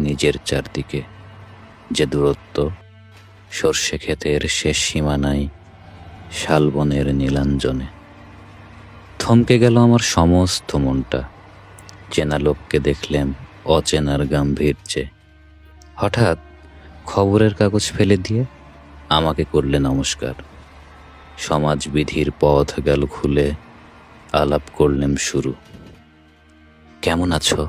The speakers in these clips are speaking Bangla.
নিজের চারদিকে। যে দূরত্ব, সর্ষে ক্ষেতের শেষ সীমানায় শালবনের নীলাঞ্জনে। থমকে গেল আমার সমস্ত মনটা। চেনা লোককে দেখলেম অচেনার গাম্ভীর্যে। হঠাৎ খবরের কাগজ ফেলে দিয়ে আমাকে করলে নমস্কার। সমাজবিধির পথ গেল খুলে আলাপ করলেম শুরু। কেমন আছো?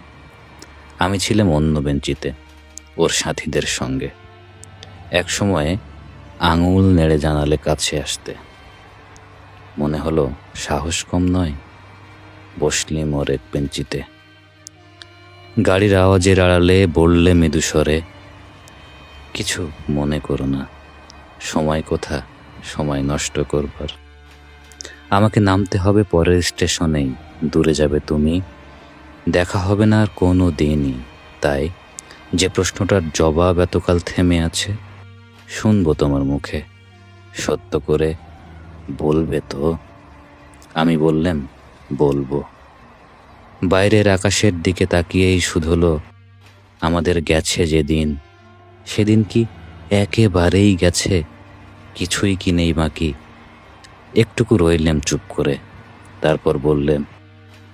আমি ছিলাম অন্য বেঞ্চিতে, ওর সাথীদের সঙ্গে। এক সময়ে আঙুল নেড়ে জানালে কাছে আসতে। মনে হলো সাহস কম নয়, বসলিম ওর এক বেঞ্চিতে। গাড়ির আওয়াজের আড়ালে বললে মৃদুস্বরে, কিছু মনে করো না, সময় কোথা, সময় নষ্ট করবার। আমাকে নামতে হবে পরের স্টেশনেই, দূরে যাবে তুমি দেখা হবে না আর কোনো দিনই। তাই যে প্রশ্নটার জবাব এতকাল থেমে আছে, শুনব তোমার মুখে। সত্য করে বলবে তো। আমি বললাম, বলব। বাইরের আকাশের দিকে তাকিয়েই শুধলো, আমাদের গেছে যেদিন। সেদিন কি একেবারেই গেছে? কিছুই কি নেই বাকি? একটুকু রইলেম চুপ করে। তারপর বললেন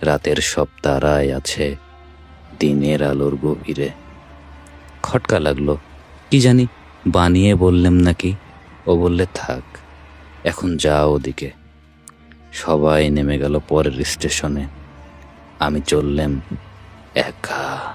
রাতের সব তারায় আছে দিনের আলোর গভীরে। খটকা লাগল। কি জানি, বানিয়ে বললেম নাকি? ও বললে, থাক, এখন যা ওদিকে। সবাই নেমে গেল পরের স্টেশনে। আমি চললাম একা।